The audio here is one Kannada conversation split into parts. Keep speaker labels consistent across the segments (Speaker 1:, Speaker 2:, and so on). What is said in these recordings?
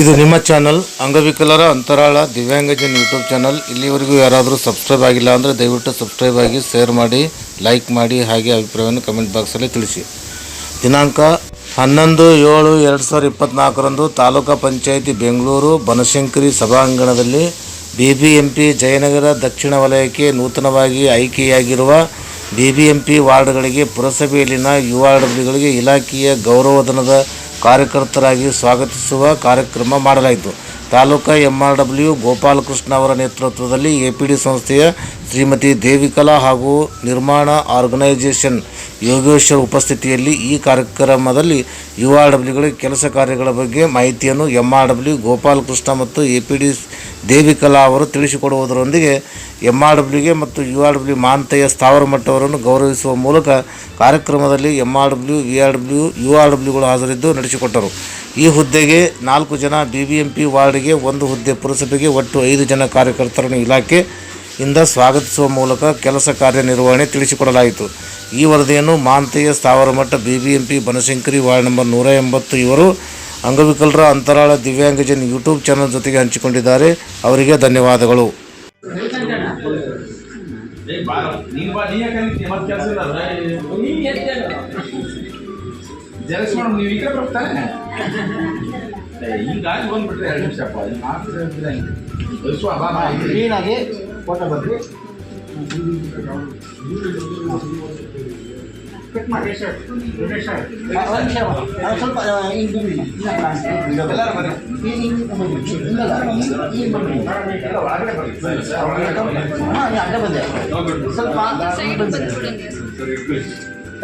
Speaker 1: ಇದು ನಿಮ್ಮ ಚಾನಲ್. ಅಂಗವಿಕಲರ ಅಂತರಾಳ ದಿವ್ಯಾಂಗಜನ್ ಯೂಟ್ಯೂಬ್ ಚಾನಲ್. ಇಲ್ಲಿವರೆಗೂ ಯಾರಾದರೂ ಸಬ್ಸ್ಕ್ರೈಬ್ ಆಗಿಲ್ಲ ಅಂದರೆ ದಯವಿಟ್ಟು ಸಬ್ಸ್ಕ್ರೈಬ್ ಆಗಿ, ಶೇರ್ ಮಾಡಿ, ಲೈಕ್ ಮಾಡಿ, ಹಾಗೆ ಅಭಿಪ್ರಾಯವನ್ನು ಕಮೆಂಟ್ ಬಾಕ್ಸಲ್ಲಿ ತಿಳಿಸಿ. ದಿನಾಂಕ ಹನ್ನೊಂದು ಏಳು ಎರಡು ಸಾವಿರದ ಇಪ್ಪತ್ತ್ನಾಲ್ಕರಂದು ತಾಲೂಕಾ ಪಂಚಾಯಿತಿ ಬೆಂಗಳೂರು, ಬನಶಂಕರಿ ಸಭಾಂಗಣದಲ್ಲಿ B B M P Jayanagar ದಕ್ಷಿಣ ವಲಯಕ್ಕೆ ನೂತನವಾಗಿ ಆಯ್ಕೆಯಾಗಿರುವ ಬಿ ಬಿ ಎಂ ಪಿ ವಾರ್ಡ್ಗಳಿಗೆ ಪುರಸಭೆಯಲ್ಲಿನ ಡಬ್ಲ್ಯೂಗಳಿಗೆ ಇಲಾಖೆಯ ಗೌರವಧನದ ಕಾರ್ಯಕರ್ತರಾಗಿ ಸ್ವಾಗತಿಸುವ ಕಾರ್ಯಕ್ರಮ ಮಾಡಲಾಯಿತು. Taluka M R W Gopalakrishna ಅವರ ನೇತೃತ್ವದಲ್ಲಿ ಎ ಪಿ ಡಿ ಸಂಸ್ಥೆಯ ಶ್ರೀಮತಿ ದೇವಿಕಲಾ ಹಾಗೂ ನಿರ್ಮಾಣ ಆರ್ಗನೈಜೇಷನ್ ಯೋಗೇಶ್ವರ್ ಉಪಸ್ಥಿತಿಯಲ್ಲಿ ಈ ಕಾರ್ಯಕ್ರಮದಲ್ಲಿ ಯು ಆರ್ ಡಬ್ಲ್ಯೂಗಳಿಗೆ ಕೆಲಸ ಕಾರ್ಯಗಳ ಬಗ್ಗೆ ಮಾಹಿತಿಯನ್ನು ಎಂ ಆರ್ ಡಬ್ಲ್ಯೂ ಗೋಪಾಲಕೃಷ್ಣ ಮತ್ತು ಎ ಪಿ ಡಿ ದೇವಿಕಲಾ ಅವರು ತಿಳಿಸಿಕೊಡುವುದರೊಂದಿಗೆ ಎಂ ಆರ್ ಡಬ್ಲ್ಯೂಗೆ ಮತ್ತು ಯು ಆರ್ ಡಬ್ಲ್ಯೂ ಮಾಂತೆಯ ಸ್ಥಾವರ ಮಟ್ಟವರನ್ನು ಗೌರವಿಸುವ ಮೂಲಕ ಕಾರ್ಯಕ್ರಮದಲ್ಲಿ M R W, V R W U R ಡಬ್ಲ್ಯೂಗಳು ಹಾಜರಿದ್ದು ನಡೆಸಿಕೊಟ್ಟರು. ಈ ಹುದ್ದೆಗೆ ನಾಲ್ಕು ಜನ ಬಿ ಬಿ ಎಂ ಪಿ ವಾರ್ಡ್ಗೆ, ಒಂದು ಹುದ್ದೆ ಪುರಸಭೆಗೆ, ಒಟ್ಟು ಐದು ಜನ ಕಾರ್ಯಕರ್ತರನ್ನು ಇಲಾಖೆ ಇಂದ ಸ್ವಾಗತಿಸುವ ಮೂಲಕ ಕೆಲಸ ಕಾರ್ಯನಿರ್ವಹಣೆ ತಿಳಿಸಿಕೊಡಲಾಯಿತು ಈ ವರದಿಯನ್ನು ಮಾಂತೆಯ ಸ್ಥಾವರ ಮಠ B B M P Banashankari ward number ನೂರ ಎಂಬತ್ತು ಇವರು ಅಂಗವಿಕಲರ ಅಂತರಾಳ ದಿವ್ಯಾಂಗಜನ್ ಯೂಟ್ಯೂಬ್ ಚಾನಲ್ ಜೊತೆಗೆ ಹಂಚಿಕೊಂಡಿದ್ದಾರೆ ಅವರಿಗೆ ಧನ್ಯವಾದಗಳು
Speaker 2: ಹಿಂಗಾಗಿ ಬಂದ್ಬಿಟ್ರೆ ಎರಡು ನಿಮಿಷಪ್ಪ
Speaker 3: ಫೋಟೋ ಬರ್ರಿ ಒಂದು ನಿಮಿಷ ಅದು ಸ್ವಲ್ಪ ಬಿಡಿ.
Speaker 2: ಎಲ್ಲರೂ ಬರ್ರಿ
Speaker 3: ಸ್ವಲ್ಪ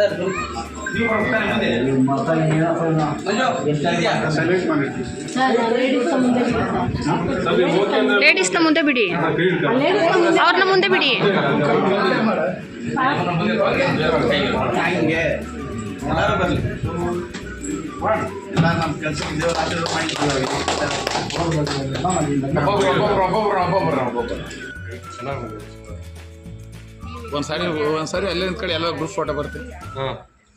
Speaker 3: ಹಿಂಗ್ ಬಂದೆ.
Speaker 2: ನೀವು ಬರ್ತಾನೆ ಮುಂದೆ
Speaker 3: ಮತ್ತೆ ಏನಪ್ಪ ಇವ್ನು? ಎಷ್ಟಾಗಿ
Speaker 4: ಲೇಡೀಸ್ನ ಮುಂದೆ ಬಿಡಿ ಅವ್ರನ್ನ ಮುಂದೆ ಬಿಡಿ
Speaker 2: ಹಂಗೆ ಎಲ್ಲರೂ ಬರ್ಲಿ ಎಲ್ಲ ನಮ್ಮ ಕೆಲಸ ಇದ್ದೇವೆ ಆಶೀರ್ವಾದ ಮಾಡಿದ್ದೀವಿ ಒಬ್ಬೊಬ್ರು ಒಬ್ಬೊಬ್ರು ಒಬ್ಬೊಬ್ರು ಒಬ್ಬೊಬ್ರು
Speaker 5: ಒಂದ್ಸಾರಿ ಒಂದ್ಸಾರಿ ಅಲ್ಲೇ ನಿಂತ್ಕೊಳ್ಳಿ ಎಲ್ಲ ಗ್ರೂಪ್ ಫೋಟೋ ಬರ್ತೀವಿ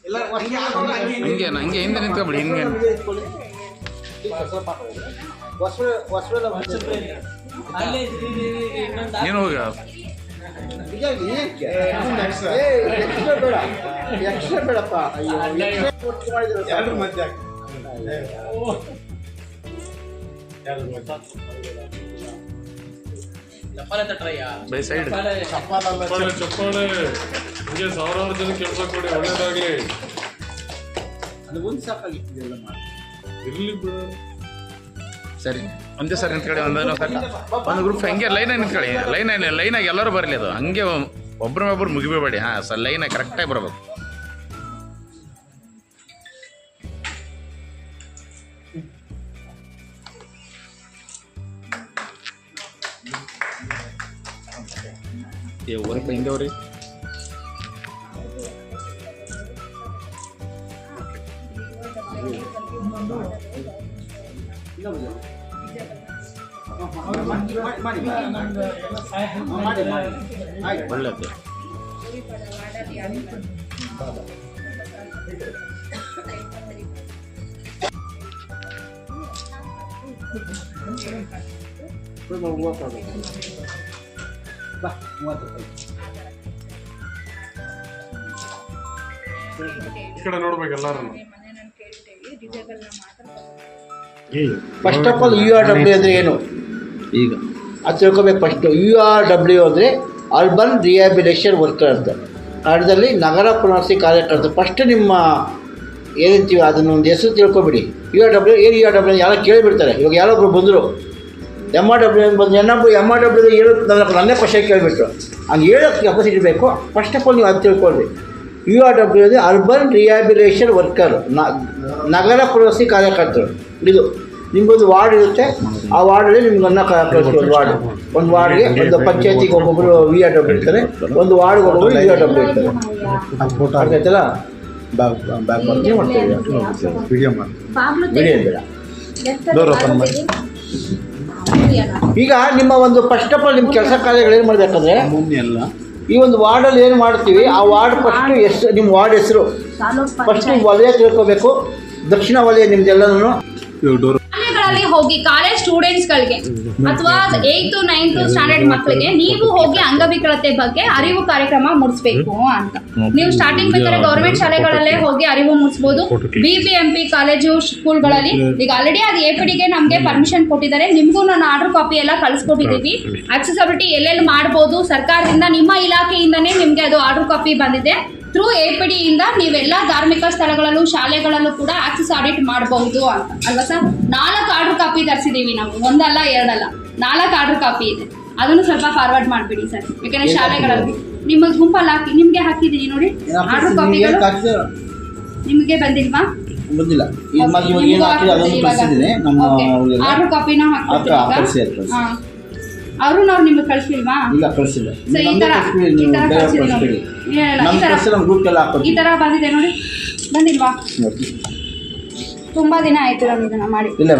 Speaker 2: ಎಲ್ಲ ಹಂಗೆ ಹಂಗೆ
Speaker 5: ಹಿಂದೆ ನಿಂತ್ಕೊಬಿಡಿ ಹಿಂಗೆ. ನೀನು ಹೋಗ.
Speaker 3: ಬೇಡಪ್ಪ
Speaker 5: ಬೈ ಸೈಡ್.
Speaker 6: ಚಪ್ಪಾಳೆ ಚಪ್ಪಾಳೆ ಹಂಗೆ ಸಾವಿರಾರು ಜನ ಕೆಲಸ ಕೊಡಿ ಒಳ್ಳೇದಾಗ್ಲಿ.
Speaker 3: ಮಾಡಿ.
Speaker 6: ಇರ್ಲಿ ಬಿಡ.
Speaker 5: ಸರಿ. ಒಂದೇ ಸರಿ ನಿಂತ್ಕೊಳ್ಳಿ ಒಂದೇನೋ ಸರಿ ಒಂದು ಗ್ರೂಪ್ ಹಂಗೆ ಲೈನಾಗಿ ನಿಂತ್ಕೊಳ್ಳಿ. ಲೈನ್ ಲೈನಾಗಿ ಎಲ್ಲರೂ ಬರಲಿ ಅದು. ಹಂಗೆ ಒಬ್ರ ಒಬ್ರು ಮುಗಿಬೇಡಿ ಹಾಂ ಸರ್ ಲೈನಾಗಿ ಕರೆಕ್ಟಾಗಿ ಬರಬೇಕು. ಏ ಊರಪ್ಪ ಹಿಂದೆ ಅವ್ರಿ
Speaker 3: ಮಾಡಿ ಮಾಡಿ ಮಾಡಿ ಆಯ್ತು
Speaker 5: ಒಳ್ಳೇದು
Speaker 3: ಮೂವತ್ತು ಬಾ ಮೂವತ್ತು ರೂಪಾಯಿ.
Speaker 6: ಈ ಕಡೆ ನೋಡ್ಬೇಕು ಎಲ್ಲಾರು
Speaker 3: first of all U R W ಅಂದರೆ ಏನು?
Speaker 5: ಈಗ.
Speaker 3: ಅದು ತಿಳ್ಕೊಬೇಕು ಫಸ್ಟು ಯು ಆರ್ ಡಬ್ಲ್ಯೂ ಅಂದರೆ ಅರ್ಬನ್ ರಿಹ್ಯಾಬಿಲೇಷನ್ ವರ್ಕರ್ ಅಂತ. ಕನ್ನಡದಲ್ಲಿ ನಗರ ಪುನರ್ಸಿ ಕಾರ್ಯಕರ್ತ ಫಸ್ಟ್ ನಿಮ್ಮ ಏನಂತೀವಿ ಅದನ್ನ ಒಂದು ಹೆಸರು ತಿಳ್ಕೊಬಿಡಿ. ಯು ಆರ್ ಡಬ್ಲ್ಯೂ ಏನು ಯು ಆರ್ ಡಬ್ಲ್ಯೂ ಯಾರೋ ಕೇಳಿಬಿಡ್ತಾರೆ. ಇವಾಗ ಯಾರೊಬ್ರು ಬಂದರು. ಎಂ ಆರ್ ಡಬ್ಲ್ಯೂ ಅಂತ ಬಂದು ಆರ್ ಎಂ ಆರ್ ಡಬ್ಲ್ಯೂ ಹೇಳೋದು ನನ್ನ ನನ್ನೇ ಕ್ವಶನ್ ಕೇಳಿಬಿಟ್ರು. ಹಂಗೆ ಹೇಳೋಕ್ಕೆ ಕೆಪಾಸಿಟಿ ಬೇಕು ಫಸ್ಟ್ ಆಫ್ ಆಲ್ ನೀವು ಅದು ತಿಳ್ಕೊಳ್ಳಿ. ಯು ಆರ್ ಡಬ್ಲ್ಯೂ ಅಂದರೆ ಅರ್ಬನ್ ರಿಹ್ಯಾಬಿಲೇಷನ್ ವರ್ಕರ್ ನಗರ ಪ್ರವಾಸಿ ಕಾರ್ಯಕರ್ತರು. ಇದು ನಿಮ್ಗೊಂದು ವಾರ್ಡ್ ಇರುತ್ತೆ. ಆ ವಾರ್ಡಲ್ಲಿ ನಿಮ್ಗನ್ನ ಕಳಿಸ್ತೀವಿ ಒಂದು ವಾರ್ಡ್. ಒಂದು ವಾರ್ಡ್ಗೆ ಒಂದು ಪಂಚಾಯತಿಗೆ ಒಬ್ಬೊಬ್ಬರು ವಿ ಆರ್ ಡಬ್ಲ್ಯೂ ಇರ್ತಾರೆ. ಒಂದು ವಾರ್ಡ್ಗೆ ಒಬ್ಬೊಬ್ಬರು ವಿ ಆರ್ ಡಬ್ಲ್ಯೂ ಇರ್ತಾರೆ. ಅರ್ಥ ಆಯ್ತಲ್ಲ? ಏನ್ ಮಾಡ್ತೀವಿ? ವಿಡಿಯೋ ಬೇಡ. ಈಗ ನಿಮ್ಮ ಒಂದು ಫಸ್ಟ್ ಆಫ್ ಆಲ್ ನಿಮ್ಮ ಕೆಲಸ ಕಾರ್ಯಗಳು ಏನು ಮಾಡಬೇಕಂದ್ರೆ ಈ ಒಂದು ವಾರ್ಡಲ್ಲಿ ಏನು ಮಾಡ್ತೀವಿ ಆ ವಾರ್ಡ್ ಫಸ್ಟ್ ಹೆಸರು ನಿಮ್ಮ ವಾರ್ಡ್ ಹೆಸರು. ಫಸ್ಟ್ ವಲಯ ತಿಳ್ಕೋಬೇಕು. ದಕ್ಷಿಣ ವಲಯ ನಿಮ್ದೆಲ್ಲನೂ.
Speaker 7: ಶಾಲೆಗಳಲ್ಲಿ ಹೋಗಿ ಕಾಲೇಜ್ ಸ್ಟೂಡೆಂಟ್ಸ್ ಗಳಿಗೆ ಅಥವಾ ಏಯ್ತು ನೈನ್ತ್ ಸ್ಟ್ಯಾಂಡರ್ಡ್ ಮಕ್ಕಳಿಗೆ ನೀವು ಹೋಗಿ ಅಂಗವಿಕಲತೆ ಬಗ್ಗೆ ಅರಿವು ಕಾರ್ಯಕ್ರಮ ಮೂಡಿಸ್ಬೇಕು ಅಂತ. ನೀವು ಸ್ಟಾರ್ಟಿಂಗ್ ಬೇಕಾದ್ರೆ ಗೌರ್ಮೆಂಟ್ ಶಾಲೆಗಳಲ್ಲೇ ಹೋಗಿ ಅರಿವು ಮುಡಿಸಬಹುದು B B M P college ಸ್ಕೂಲ್ಗಳಲ್ಲಿ ಈಗ ಆಲ್ರೆಡಿ ಅದು ಎ ಪಿ ಡಿಗೆ ನಮಗೆ ಪರ್ಮಿಷನ್ ಕೊಟ್ಟಿದ್ದಾರೆ. ನಿಮ್ಗೂ ನಾನು ಆರ್ಡರ್ ಕಾಪಿ ಎಲ್ಲ ಕಳಿಸ್ಕೊಟ್ಟಿದ್ದೀವಿ ಆಕ್ಸೆಸಬಿಲಿಟಿ ಎಲ್ಲೆಲ್ಲಿ ಮಾಡ್ಬೋದು? ಸರ್ಕಾರದಿಂದ ನಿಮ್ಮ ಇಲಾಖೆಯಿಂದನೇ ನಿಮಗೆ ಅದು ಆರ್ಡರ್ ಕಾಪಿ ಬಂದಿದೆ. ಥ್ರೂ ಎ ಪಿ ಡಿಯಿಂದ ನೀವೆಲ್ಲ ಧಾರ್ಮಿಕ ಸ್ಥಳಗಳಲ್ಲೂ ಶಾಲೆಗಳಲ್ಲೂ ಕೂಡ ಆಕ್ಸಿಸ್ ಆಡಿಟ್ ಮಾಡಬಹುದು ಅಂತ. ಅಲ್ವಾ ಸರ್? ನಾಲ್ಕು ಆರ್ಡರ್ ಕಾಪಿ ತರಿಸಿದೀವಿ ನಾವು. ಒಂದಲ್ಲ ಎರಡಲ್ಲ. ನಾಲ್ಕು ಆರ್ಡರ್ ಕಾಪಿ ಇದೆ. ಅದನ್ನು ಸ್ವಲ್ಪ ಫಾರ್ವರ್ಡ್ ಮಾಡಿಬಿಡಿ ಸರ್. ಯಾಕಂದ್ರೆ ಶಾಲೆಗಳಲ್ಲಿ ನಿಮ್ಮ ಗುಂಪಲ್ಲಿ ಹಾಕಿ ನಿಮಗೆ ಹಾಕಿದ್ದೀನಿ ನೋಡಿ. ಆರ್ಡರ್ ಕಾಪಿಗಳು ನಿಮಗೆ ಬಂದಿಲ್ವಾ?
Speaker 3: ಬಂದಿಲ್ಲ.
Speaker 7: ಆರ್ಡರ್ ಕಾಪಿನ
Speaker 3: ಕಳ್ಸಿ.
Speaker 7: ಅರುಣ್ ಅವ್ರು ನಿಮಗೆ ಕಳಿಸ್ಲಿಲ್ವಾ
Speaker 3: ಇಲ್ಲ ಕಳಿಸಿಲ್ಲ.
Speaker 7: ಸೊ ಈ
Speaker 3: ಕಳಿಸ್ಬಿಡಿ
Speaker 7: ಈ
Speaker 3: ಬೇರೆ
Speaker 7: ಕಳ್ಸಿದ್ದೀನಿ ನೋಡಿ. ಇಲ್ಲ, ಈ
Speaker 3: ಗ್ರೂಪ್ಗೆಲ್ಲ
Speaker 7: ಈ
Speaker 3: ಹಾಕೊಡ್ತೀವಿ
Speaker 7: ಬಂದಿದೆ ನೋಡಿ. ಬಂದಿಲ್ವಾ. ತುಂಬಾ ದಿನ ಆಯ್ತು ನಮ್ಗೆ ಇದನ್ನ ಮಾಡಿ.
Speaker 3: ಇಲ್ಲ